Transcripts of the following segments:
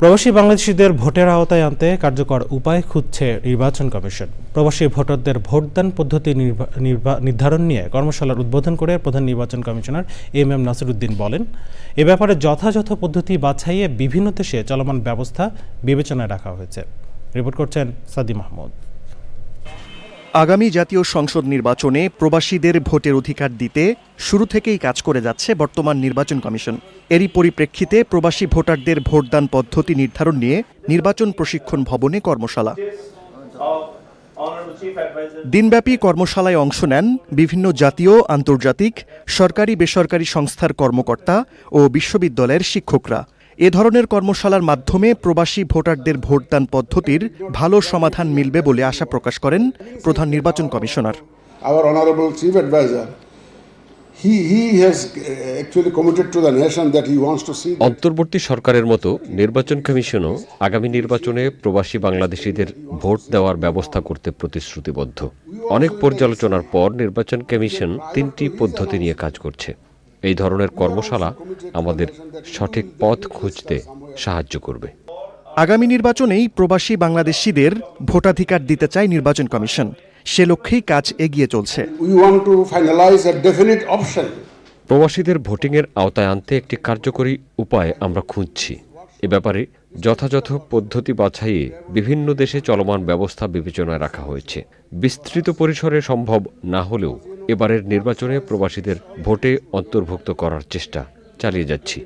প্রবাসী বাংলাদেশিদের ভোটের আওতায় আনতে কার্যকর উপায় খুঁজছে নির্বাচন কমিশন। প্রবাসী ভোটারদের ভোটদান পদ্ধতি নির্ধারণ নিয়ে কর্মশালার উদ্বোধন করে প্রধান নির্বাচন কমিশনার এম এম নাসিরুদ্দিন বলেন, এ ব্যাপারে যথাযথ পদ্ধতি বাছাইয়ে বিভিন্ন দেশে চলমান ব্যবস্থা বিবেচনায় রাখা হয়েছে। রিপোর্ট করছেন সাদি মাহমুদ। আগামী জাতীয় সংসদ নির্বাচনে প্রবাসীদের ভোটের অধিকার দিতে শুরু থেকেই কাজ করে যাচ্ছে বর্তমান নির্বাচন কমিশন। এরই পরিপ্রেক্ষিতে প্রবাসী ভোটারদের ভোটদান পদ্ধতি নির্ধারণ নিয়ে নির্বাচন প্রশিক্ষণ ভবনে কর্মশালা। দিনব্যাপী কর্মশালায় অংশ নেন বিভিন্ন জাতীয়, আন্তর্জাতিক সরকারি বেসরকারি সংস্থার কর্মকর্তা ও বিশ্ববিদ্যালয়ের শিক্ষকরা। এ ধরনের কর্মশালার মাধ্যমে প্রবাসী ভোটারদের ভোটদান পদ্ধতির ভালো সমাধান মিলবে বলে আশা প্রকাশ করেন প্রধান নির্বাচন commissioner. Our honorable chief advisor, he, he has actually committed to the nation that he wants to see অন্তর্বর্তী সরকারের মতো নির্বাচন কমিশনও আগামী নির্বাচনে প্রবাসী বাংলাদেশিদের ভোট দেওয়ার ব্যবস্থা করতে প্রতিশ্রুতিবদ্ধ। অনেক পর্যালোচনার পর নির্বাচন কমিশন তিনটি পদ্ধতি নিয়ে কাজ করছে। এই ধরনের কর্মশালা আমাদের সঠিক পথ খুঁজতে সাহায্য করবে। আগামী নির্বাচনেই প্রবাসী বাংলাদেশিদের ভোটাধিকার দিতে চায় নির্বাচন কমিশন। সে লক্ষ্যেই কাজ এগিয়ে চলছে। প্রবাসীদের ভোটিংয়ের আওতায় আনতে একটি কার্যকরী উপায় আমরা খুঁজছি। এ ব্যাপারে যথাযথ পদ্ধতি বাছাইয়ে বিভিন্ন দেশে চলমান ব্যবস্থা বিবেচনায় রাখা হয়েছে। বিস্তৃত পরিসরে সম্ভব না হলেও এবারের নির্বাচনে প্রবাসীদের ভোটে অন্তর্ভুক্ত করার চেষ্টা চালিয়ে যাচ্ছি।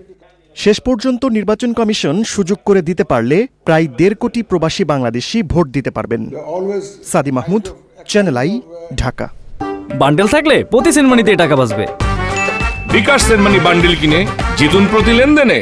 শেষ পর্যন্ত নির্বাচন কমিশন সুযোগ করে দিতে পারলে প্রায় দেড় কোটি প্রবাসী বাংলাদেশি ভোট দিতে পারবেন। Sadi Mahmud channel I Dhaka. Bundle থাকলে প্রতি সেনমানিতে টাকা বাঁচবে। বিকাশ সেনমানি বান্ডিল কিনে জিতুন প্রতি লেনদেনে।